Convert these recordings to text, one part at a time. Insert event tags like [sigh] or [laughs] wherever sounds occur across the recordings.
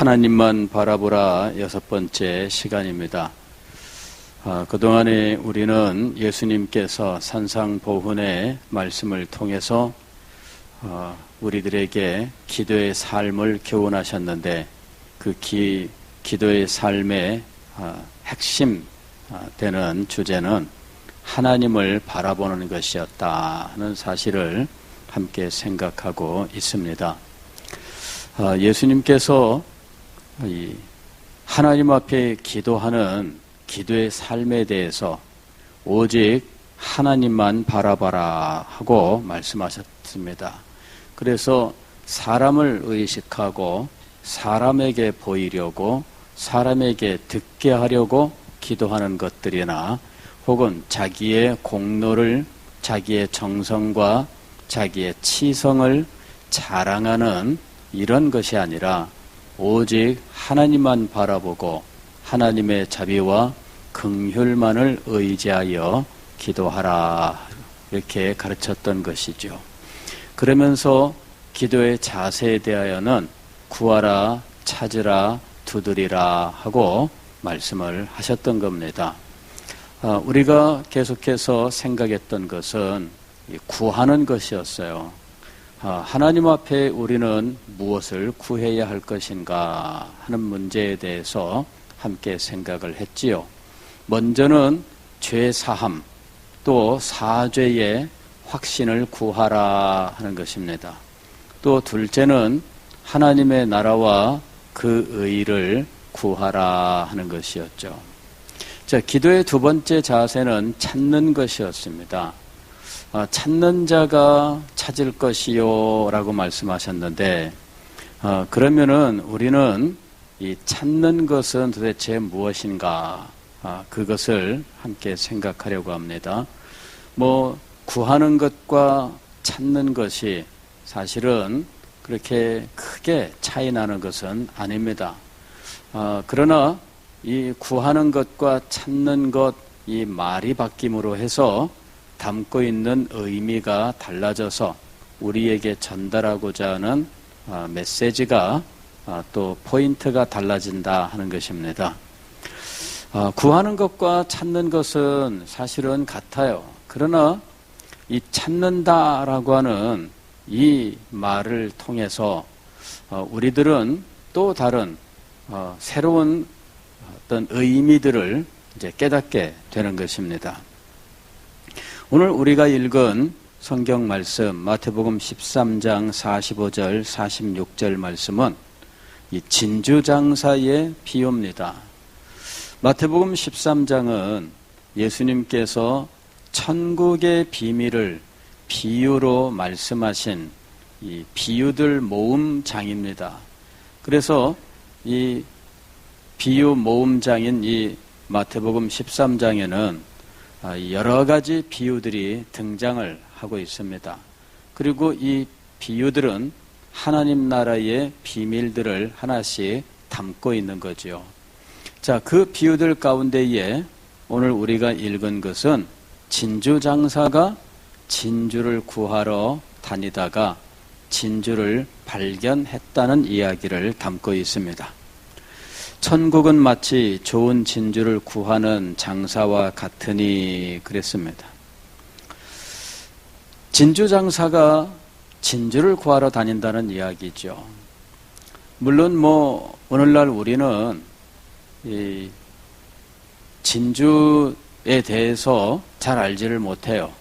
하나님만 바라보라 여섯 번째 시간입니다. 아, 그동안에 우리는 예수님께서 산상보훈의 말씀을 통해서 어, 우리들에게 기도의 삶을 교훈하셨는데 그 기, 기도의 삶의 어, 핵심 어, 되는 주제는 하나님을 바라보는 것이었다는 사실을 함께 생각하고 있습니다. 어, 예수님께서 하나님 앞에 기도하는 기도의 삶에 대해서 오직 하나님만 바라봐라 하고 말씀하셨습니다. 그래서 사람을 의식하고 사람에게 보이려고 사람에게 듣게 하려고 기도하는 것들이나 혹은 자기의 공로를 자기의 정성과 자기의 치성을 자랑하는 이런 것이 아니라 오직 하나님만 바라보고 하나님의 자비와 긍휼만을 의지하여 기도하라 이렇게 가르쳤던 것이죠. 그러면서 기도의 자세에 대하여는 구하라, 찾으라, 두드리라 하고 말씀을 하셨던 겁니다. 아, 우리가 계속해서 생각했던 것은 구하는 것이었어요. 아, 하나님 앞에 우리는 무엇을 구해야 할 것인가 하는 문제에 대해서 함께 생각을 했지요. 먼저는 죄 사함 또 사죄의 확신을 구하라 하는 것입니다. 또 둘째는 하나님의 나라와 그 의를 구하라 하는 것이었죠. 자, 기도의 두 번째 자세는 찾는 것이었습니다. 아, 찾는 자가 찾을 것이요 라고 말씀하셨는데, 아, 그러면은 우리는 이 찾는 것은 도대체 무엇인가? 아, 그것을 함께 생각하려고 합니다. 뭐, 구하는 것과 찾는 것이 사실은 그렇게 크게 차이 나는 것은 아닙니다. 어, 그러나 이 구하는 것과 찾는 것, 이 말이 바뀜으로 해서 담고 있는 의미가 달라져서 우리에게 전달하고자 하는 어, 메시지가 어, 또 포인트가 달라진다 하는 것입니다. 어, 구하는 것과 찾는 것은 사실은 같아요. 그러나 이 찾는다라고 하는 이 말을 통해서 어, 우리들은 또 다른 어, 새로운 어떤 의미들을 이제 깨닫게 되는 것입니다. 오늘 우리가 읽은 성경 말씀 마태복음 13장 45절 46절 말씀은 이 진주 장사의 비유입니다. 마태복음 13장은 예수님께서 천국의 비밀을 비유로 말씀하신 이 비유들 모음장입니다. 그래서 이 비유 모음장인 이 마태복음 13장에는 아, 여러 가지 비유들이 등장을 하고 있습니다. 그리고 이 비유들은 하나님 나라의 비밀들을 하나씩 담고 있는 거죠. 자, 그 비유들 가운데에 오늘 우리가 읽은 것은 진주 장사가 진주를 구하러 다니다가 진주를 발견했다는 이야기를 담고 있습니다. 천국은 마치 좋은 진주를 구하는 장사와 같으니 그랬습니다. 진주 장사가 진주를 구하러 다닌다는 이야기죠. 물론 뭐 오늘날 우리는 진주에 대해서 잘 알지를 못해요.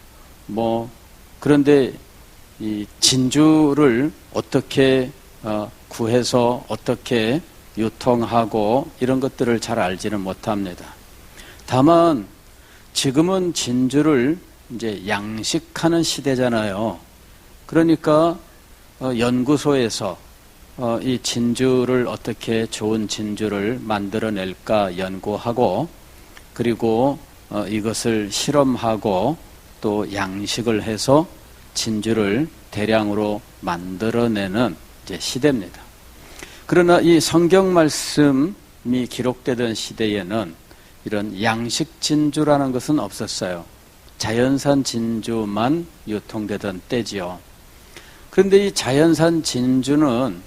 뭐 그런데 이 진주를 어떻게 어, 구해서 어떻게 유통하고 이런 것들을 잘 알지는 못합니다. 다만 지금은 진주를 이제 양식하는 시대잖아요. 그러니까 어, 연구소에서 어, 이 진주를 어떻게 좋은 진주를 만들어낼까 연구하고 그리고 어, 이것을 실험하고 또 양식을 해서 진주를 대량으로 만들어내는 시대입니다. 그러나 이 성경 말씀이 기록되던 시대에는 이런 양식 진주라는 것은 없었어요. 자연산 진주만 유통되던 때지요. 그런데 이 자연산 진주는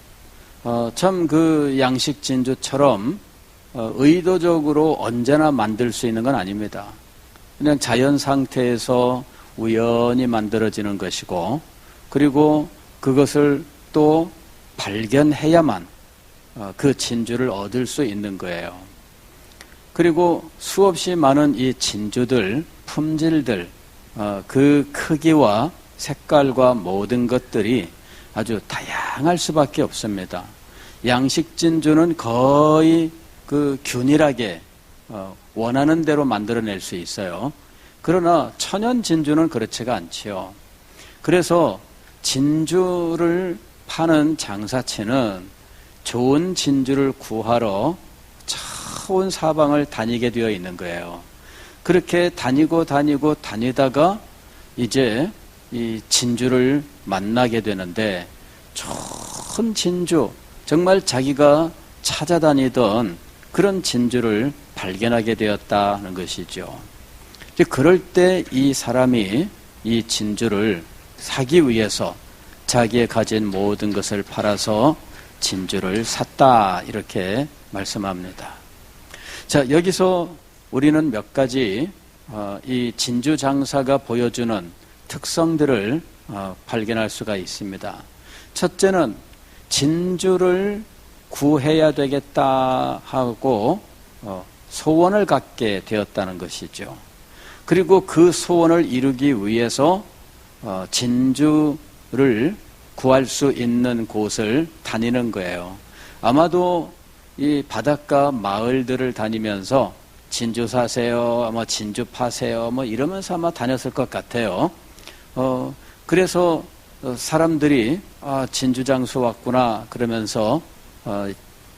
어, 참 그 양식 진주처럼 어, 의도적으로 언제나 만들 수 있는 건 아닙니다. 그냥 자연 상태에서 우연히 만들어지는 것이고, 그리고 그것을 또 발견해야만 어, 그 진주를 얻을 수 있는 거예요. 그리고 수없이 많은 이 진주들, 품질들, 어, 그 크기와 색깔과 모든 것들이 아주 다양할 수밖에 없습니다. 양식 진주는 거의 그 균일하게 어, 원하는 대로 만들어낼 수 있어요. 그러나 천연 진주는 그렇지가 않지요. 그래서 진주를 파는 장사체는 좋은 진주를 구하러 차원 사방을 다니게 되어 있는 거예요. 그렇게 다니고 다니고 다니다가 이제 이 진주를 만나게 되는데 좋은 진주, 정말 자기가 찾아다니던 그런 진주를 발견하게 되었다는 것이죠. 그럴 때 이 사람이 이 진주를 사기 위해서 자기의 가진 모든 것을 팔아서 진주를 샀다. 이렇게 말씀합니다. 자, 여기서 우리는 몇 가지 어, 이 진주 장사가 보여주는 특성들을 어, 발견할 수가 있습니다. 첫째는 진주를 구해야 되겠다 하고 어, 소원을 갖게 되었다는 것이죠. 그리고 그 소원을 이루기 위해서 어, 진주를 구할 수 있는 곳을 다니는 거예요. 아마도 이 바닷가 마을들을 다니면서 진주 사세요, 뭐 진주 파세요, 뭐 이러면서 아마 다녔을 것 같아요. 어, 그래서 사람들이 아, 진주 장수 왔구나 그러면서 어,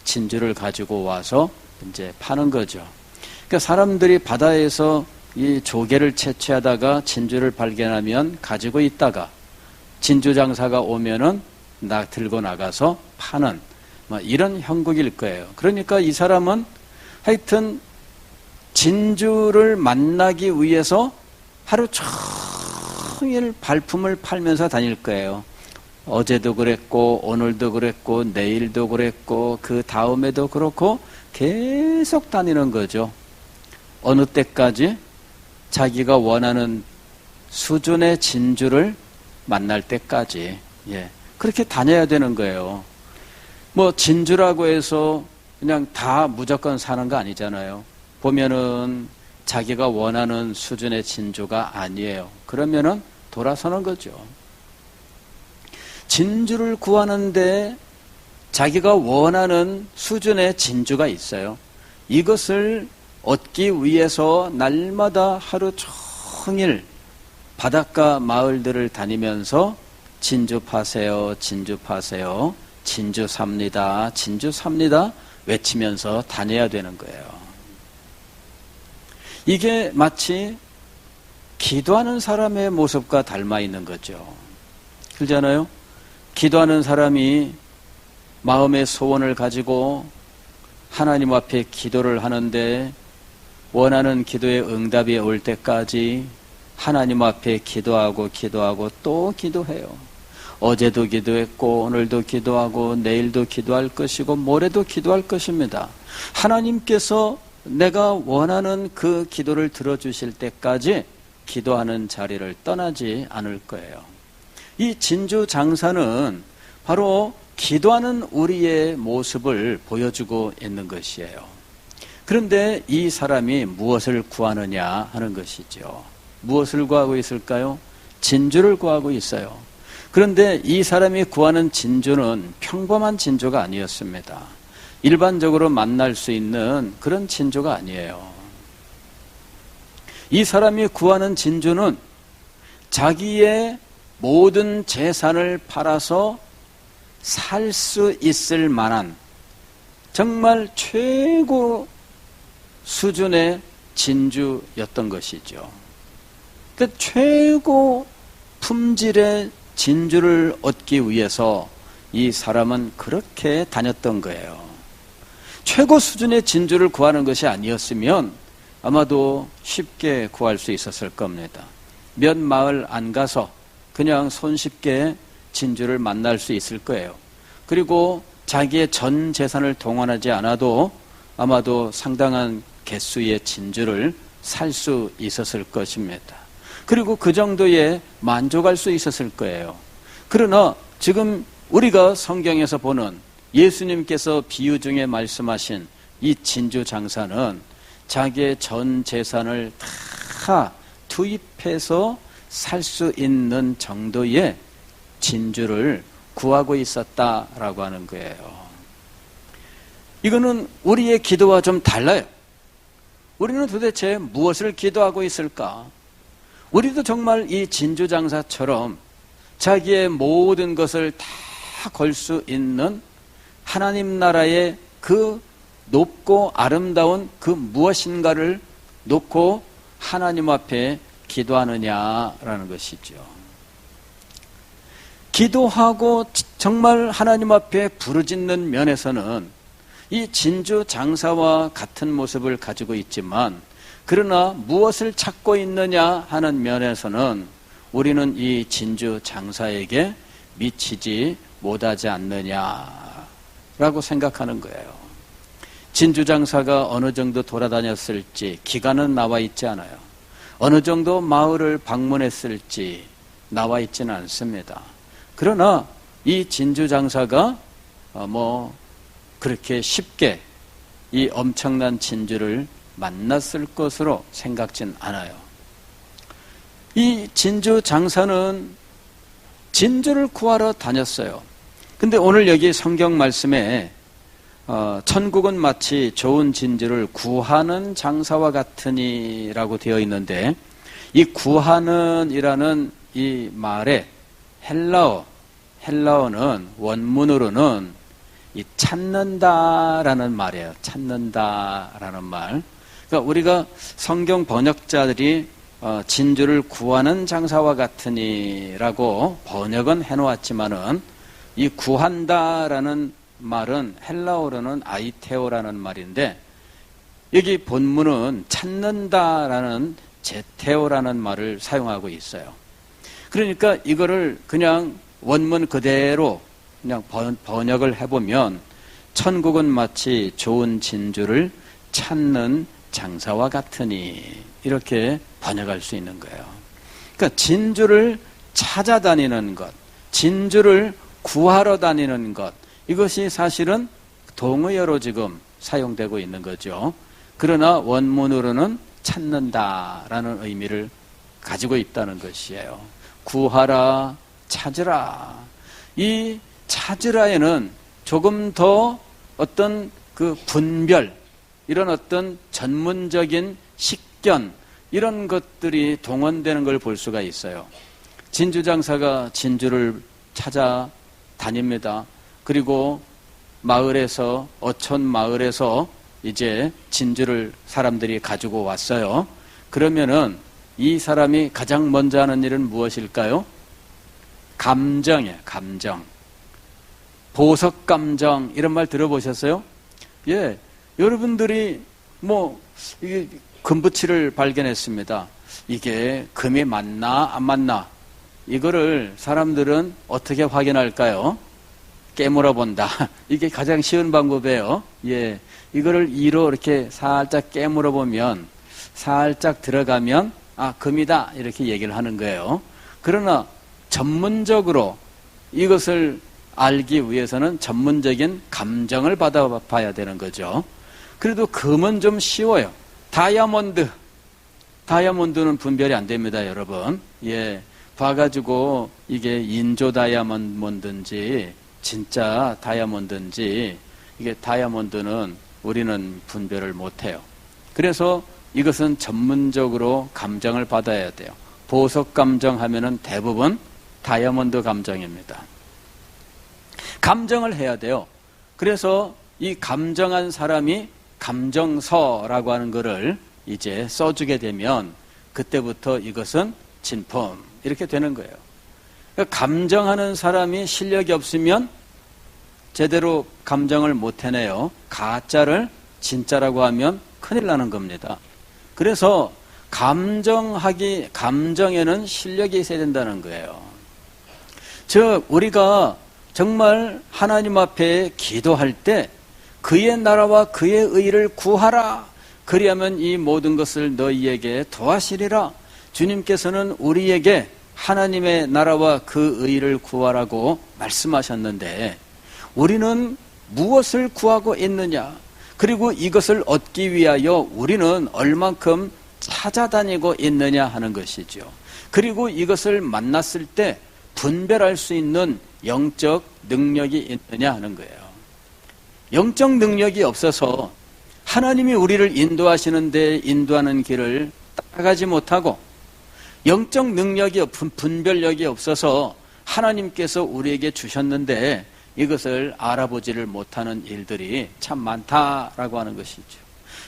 진주를 가지고 와서 이제 파는 거죠. 그러니까 사람들이 바다에서 이 조개를 채취하다가 진주를 발견하면 가지고 있다가 진주 장사가 오면은 나 들고 나가서 파는 뭐 이런 형국일 거예요. 그러니까 이 사람은 하여튼 진주를 만나기 위해서 하루 종일 발품을 팔면서 다닐 거예요. 어제도 그랬고 오늘도 그랬고 내일도 그랬고 그 다음에도 그렇고 계속 다니는 거죠. 어느 때까지 자기가 원하는 수준의 진주를 만날 때까지 예 그렇게 다녀야 되는 거예요. 뭐 진주라고 해서 그냥 다 무조건 사는 거 아니잖아요. 보면은 자기가 원하는 수준의 진주가 아니에요. 그러면은 돌아서는 거죠. 진주를 구하는데 자기가 원하는 수준의 진주가 있어요. 이것을 얻기 위해서 날마다 하루 종일 바닷가 마을들을 다니면서 진주 파세요, 진주 파세요, 진주 삽니다, 진주 삽니다 외치면서 다녀야 되는 거예요. 이게 마치 기도하는 사람의 모습과 닮아 있는 거죠. 그러잖아요? 기도하는 사람이 마음의 소원을 가지고 하나님 앞에 기도를 하는데 원하는 기도의 응답이 올 때까지 하나님 앞에 기도하고 기도하고 또 기도해요. 어제도 기도했고 오늘도 기도하고 내일도 기도할 것이고 모레도 기도할 것입니다. 하나님께서 내가 원하는 그 기도를 들어주실 때까지 기도하는 자리를 떠나지 않을 거예요. 이 진주 장사는 바로 기도하는 우리의 모습을 보여주고 있는 것이에요. 그런데 이 사람이 무엇을 구하느냐 하는 것이죠. 무엇을 구하고 있을까요? 진주를 구하고 있어요. 그런데 이 사람이 구하는 진주는 평범한 진주가 아니었습니다. 일반적으로 만날 수 있는 그런 진주가 아니에요. 이 사람이 구하는 진주는 자기의 모든 재산을 팔아서 살 수 있을 만한 정말 최고 수준의 진주였던 것이죠. 그 최고 품질의 진주를 얻기 위해서 이 사람은 그렇게 다녔던 거예요. 최고 수준의 진주를 구하는 것이 아니었으면 아마도 쉽게 구할 수 있었을 겁니다. 몇 마을 안 가서 그냥 손쉽게 진주를 만날 수 있을 거예요. 그리고 자기의 전 재산을 동원하지 않아도 아마도 상당한 개수의 진주를 살 수 있었을 것입니다. 그리고 그 정도에 만족할 수 있었을 거예요. 그러나 지금 우리가 성경에서 보는 예수님께서 비유 중에 말씀하신 이 진주 장사는 자기의 전 재산을 다 투입해서 살 수 있는 정도의 진주를 구하고 있었다라고 하는 거예요. 이거는 우리의 기도와 좀 달라요. 우리는 도대체 무엇을 기도하고 있을까? 우리도 정말 이 진주장사처럼 자기의 모든 것을 다 걸 수 있는 하나님 나라의 그 높고 아름다운 그 무엇인가를 놓고 하나님 앞에 기도하느냐라는 것이죠. 기도하고 정말 하나님 앞에 부르짖는 면에서는 이 진주 장사와 같은 모습을 가지고 있지만 그러나 무엇을 찾고 있느냐 하는 면에서는 우리는 이 진주 장사에게 미치지 못하지 않느냐라고 생각하는 거예요. 진주 장사가 어느 정도 돌아다녔을지 기간은 나와 있지 않아요. 어느 정도 마을을 방문했을지 나와 있지는 않습니다. 그러나 이 진주 장사가 어, 뭐 그렇게 쉽게 이 엄청난 진주를 만났을 것으로 생각진 않아요. 이 진주 장사는 진주를 구하러 다녔어요. 근데 오늘 여기 성경 말씀에 어, 천국은 마치 좋은 진주를 구하는 장사와 같으니라고 되어 있는데 이 구하는이라는 이 말에 헬라어 헬라어는 원문으로는 이 찾는다라는 말이에요. 찾는다라는 말. 그러니까 우리가 성경 번역자들이 어, 진주를 구하는 장사와 같으니라고 번역은 해놓았지만은 이 구한다라는 말은 헬라어로는 아이테오라는 말인데 여기 본문은 찾는다라는 제테오라는 말을 사용하고 있어요. 그러니까 이거를 그냥 원문 그대로 그냥 번역을 해보면 천국은 마치 좋은 진주를 찾는 장사와 같으니 이렇게 번역할 수 있는 거예요. 그러니까 진주를 찾아다니는 것, 진주를 구하러 다니는 것, 이것이 사실은 동의어로 지금 사용되고 있는 거죠. 그러나 원문으로는 찾는다라는 의미를 가지고 있다는 것이에요. 구하라, 찾으라. 이 찾으라에는 조금 더 어떤 그 분별, 이런 어떤 전문적인 식견, 이런 것들이 동원되는 걸 볼 수가 있어요. 진주 장사가 진주를 찾아 다닙니다. 그리고 마을에서, 어촌 마을에서 이제 진주를 사람들이 가지고 왔어요. 그러면은 이 사람이 가장 먼저 하는 일은 무엇일까요? 감정이에요, 감정. 보석 감정 이런 말 들어보셨어요? 예, 여러분들이 뭐 이게 금붙이를 발견했습니다. 이게 금이 맞나 안 맞나 이거를 사람들은 어떻게 확인할까요? 깨물어 본다. [laughs] 이게 가장 쉬운 방법이에요. 예, 이거를 이로 이렇게 살짝 깨물어 보면 살짝 들어가면 아 금이다 이렇게 얘기를 하는 거예요. 그러나 전문적으로 이것을 알기 위해서는 전문적인 감정을 받아봐야 되는 거죠. 그래도 금은 좀 쉬워요. 다이아몬드. 다이아몬드는 분별이 안 됩니다, 여러분. 예. 봐가지고 이게 인조 다이아몬드인지 진짜 다이아몬드인지 이게 다이아몬드는 우리는 분별을 못해요. 그래서 이것은 전문적으로 감정을 받아야 돼요. 보석 감정 하면은 대부분 다이아몬드 감정입니다. 감정을 해야 돼요. 그래서 이 감정한 사람이 감정서라고 하는 것을 이제 써주게 되면 그때부터 이것은 진품 이렇게 되는 거예요. 그러니까 감정하는 사람이 실력이 없으면 제대로 감정을 못 해내요. 가짜를 진짜라고 하면 큰일 나는 겁니다. 그래서 감정하기, 감정에는 실력이 있어야 된다는 거예요. 즉, 우리가 정말 하나님 앞에 기도할 때 그의 나라와 그의 의를 구하라. 그리하면 이 모든 것을 너희에게 도하시리라. 주님께서는 우리에게 하나님의 나라와 그 의를 구하라고 말씀하셨는데 우리는 무엇을 구하고 있느냐? 그리고 이것을 얻기 위하여 우리는 얼만큼 찾아다니고 있느냐 하는 것이죠. 그리고 이것을 만났을 때 분별할 수 있는 영적 능력이 있느냐 하는 거예요. 영적 능력이 없어서 하나님이 우리를 인도하시는데 인도하는 길을 따라가지 못하고 영적 능력이 분별력이 없어서 하나님께서 우리에게 주셨는데 이것을 알아보지를 못하는 일들이 참 많다라고 하는 것이죠.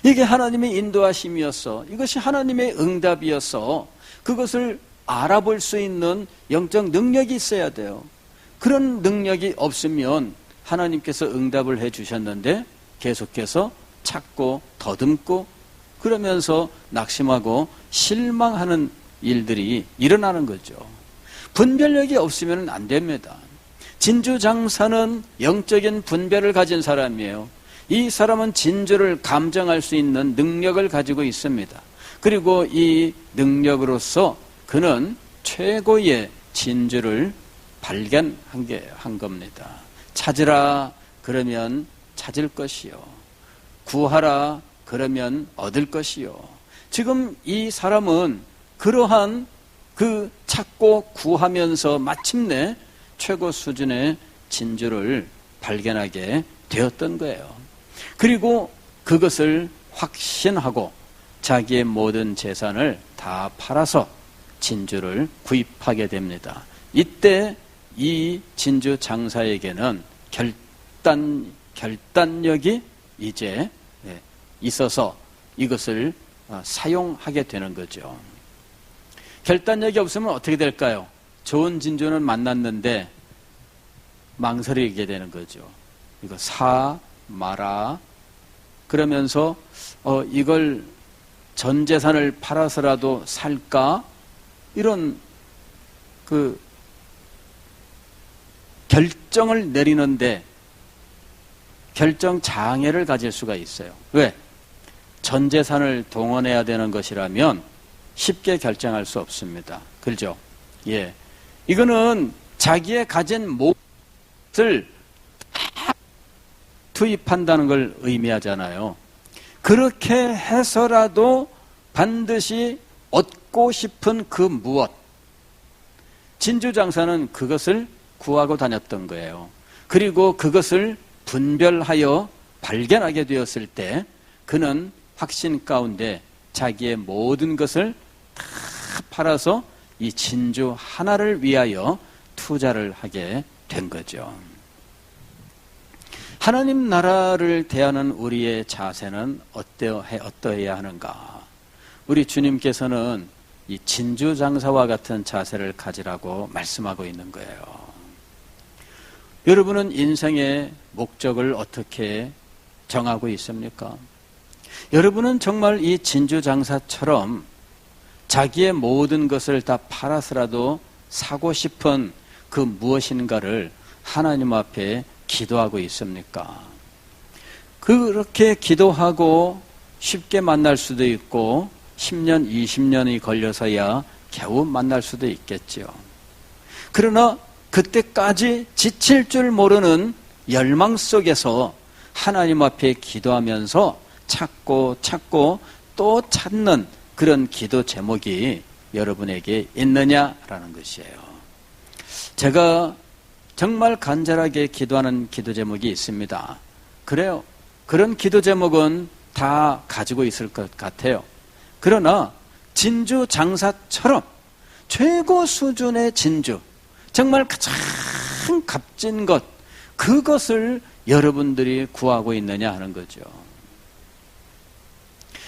이게 하나님의 인도하심이었어. 이것이 하나님의 응답이었어. 그것을 알아볼 수 있는 영적 능력이 있어야 돼요. 그런 능력이 없으면 하나님께서 응답을 해 주셨는데 계속해서 찾고 더듬고 그러면서 낙심하고 실망하는 일들이 일어나는 거죠. 분별력이 없으면 안 됩니다. 진주 장사는 영적인 분별을 가진 사람이에요. 이 사람은 진주를 감정할 수 있는 능력을 가지고 있습니다. 그리고 이 능력으로서 그는 최고의 진주를 발견한 게 한 겁니다. 찾으라 그러면 찾을 것이요. 구하라 그러면 얻을 것이요. 지금 이 사람은 그러한 그 찾고 구하면서 마침내 최고 수준의 진주를 발견하게 되었던 거예요. 그리고 그것을 확신하고 자기의 모든 재산을 다 팔아서 진주를 구입하게 됩니다. 이때 이 진주 장사에게는 결단, 결단력이 이제 예, 있어서 이것을 어, 사용하게 되는 거죠. 결단력이 없으면 어떻게 될까요? 좋은 진주는 만났는데 망설이게 되는 거죠. 이거 사, 마라. 그러면서, 어, 이걸 전 재산을 팔아서라도 살까? 이런 그 결정을 내리는데 결정 장애를 가질 수가 있어요. 왜? 전 재산을 동원해야 되는 것이라면 쉽게 결정할 수 없습니다. 그렇죠? 예. 이거는 자기의 가진 몫을 투입한다는 걸 의미하잖아요. 그렇게 해서라도 반드시 얻고 싶은 그 무엇. 진주 장사는 그것을 구하고 다녔던 거예요. 그리고 그것을 분별하여 발견하게 되었을 때 그는 확신 가운데 자기의 모든 것을 다 팔아서 이 진주 하나를 위하여 투자를 하게 된 거죠. 하나님 나라를 대하는 우리의 자세는 어떠해야 하는가? 우리 주님께서는 이 진주 장사와 같은 자세를 가지라고 말씀하고 있는 거예요. 여러분은 인생의 목적을 어떻게 정하고 있습니까? 여러분은 정말 이 진주 장사처럼 자기의 모든 것을 다 팔아서라도 사고 싶은 그 무엇인가를 하나님 앞에 기도하고 있습니까? 그렇게 기도하고 쉽게 만날 수도 있고 10년, 20년이 걸려서야 겨우 만날 수도 있겠죠. 그러나 그때까지 지칠 줄 모르는 열망 속에서 하나님 앞에 기도하면서 찾고 찾고 또 찾는 그런 기도 제목이 여러분에게 있느냐라는 것이에요. 제가 정말 간절하게 기도하는 기도 제목이 있습니다. 그래요. 그런 기도 제목은 다 가지고 있을 것 같아요. 그러나 진주 장사처럼 최고 수준의 진주, 정말 가장 값진 것, 그것을 여러분들이 구하고 있느냐 하는 거죠.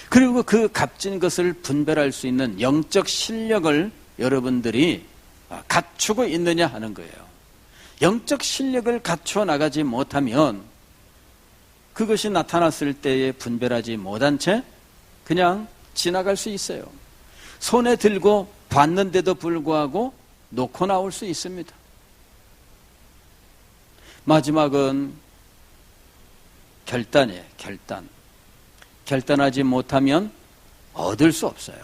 그리고 그 값진 것을 분별할 수 있는 영적 실력을 여러분들이 갖추고 있느냐 하는 거예요. 영적 실력을 갖추어 나가지 못하면 그것이 나타났을 때에 분별하지 못한 채 그냥 지나갈 수 있어요. 손에 들고 봤는데도 불구하고 놓고 나올 수 있습니다. 마지막은 결단이에요, 결단. 결단하지 못하면 얻을 수 없어요.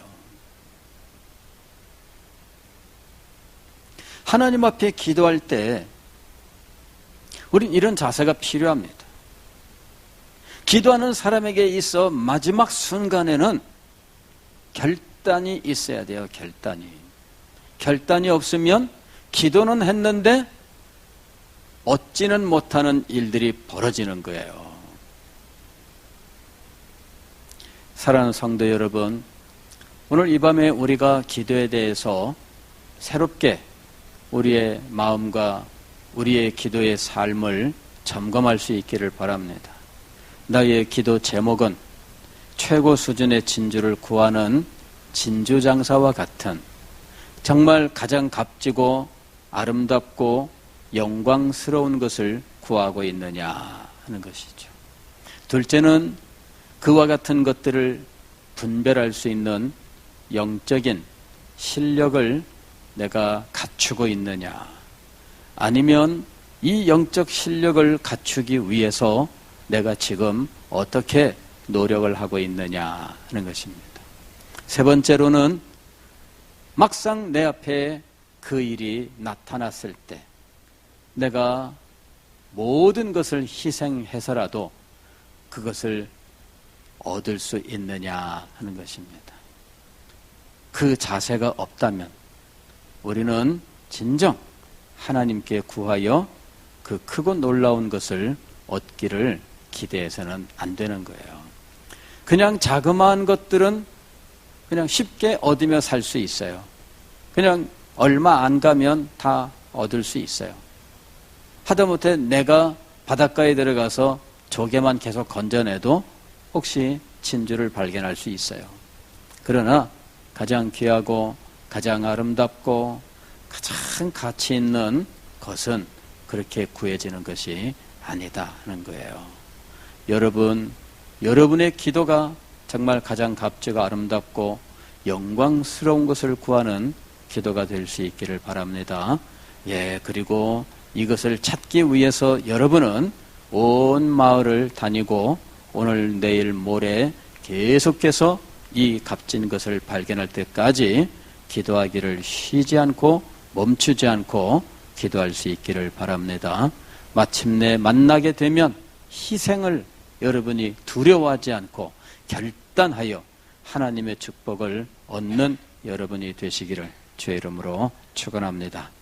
하나님 앞에 기도할 때 우린 이런 자세가 필요합니다. 기도하는 사람에게 있어 마지막 순간에는 결단이 있어야 돼요, 결단이. 결단이 없으면 기도는 했는데 얻지는 못하는 일들이 벌어지는 거예요. 사랑하는 성도 여러분, 오늘 이 밤에 우리가 기도에 대해서 새롭게 우리의 마음과 우리의 기도의 삶을 점검할 수 있기를 바랍니다. 나의 기도 제목은 최고 수준의 진주를 구하는 진주 장사와 같은 정말 가장 값지고 아름답고 영광스러운 것을 구하고 있느냐 하는 것이죠. 둘째는 그와 같은 것들을 분별할 수 있는 영적인 실력을 내가 갖추고 있느냐. 아니면 이 영적 실력을 갖추기 위해서 내가 지금 어떻게 노력을 하고 있느냐 하는 것입니다. 세 번째로는 막상 내 앞에 그 일이 나타났을 때 내가 모든 것을 희생해서라도 그것을 얻을 수 있느냐 하는 것입니다. 그 자세가 없다면 우리는 진정 하나님께 구하여 그 크고 놀라운 것을 얻기를 기대해서는 안 되는 거예요. 그냥 자그마한 것들은 그냥 쉽게 얻으며 살 수 있어요. 그냥 얼마 안 가면 다 얻을 수 있어요. 하다못해 내가 바닷가에 들어가서 조개만 계속 건져내도 혹시 진주를 발견할 수 있어요. 그러나 가장 귀하고 가장 아름답고 가장 가치 있는 것은 그렇게 구해지는 것이 아니다 하는 거예요. 여러분, 여러분의 기도가 정말 가장 값지고 아름답고 영광스러운 것을 구하는 기도가 될 수 있기를 바랍니다. 예, 그리고 이것을 찾기 위해서 여러분은 온 마을을 다니고 오늘, 내일, 모레 계속해서 이 값진 것을 발견할 때까지 기도하기를 쉬지 않고 멈추지 않고 기도할 수 있기를 바랍니다. 마침내 만나게 되면 희생을 여러분이 두려워하지 않고 결단하여 하나님의 축복을 얻는 여러분이 되시기를 주의 이름으로 축원합니다.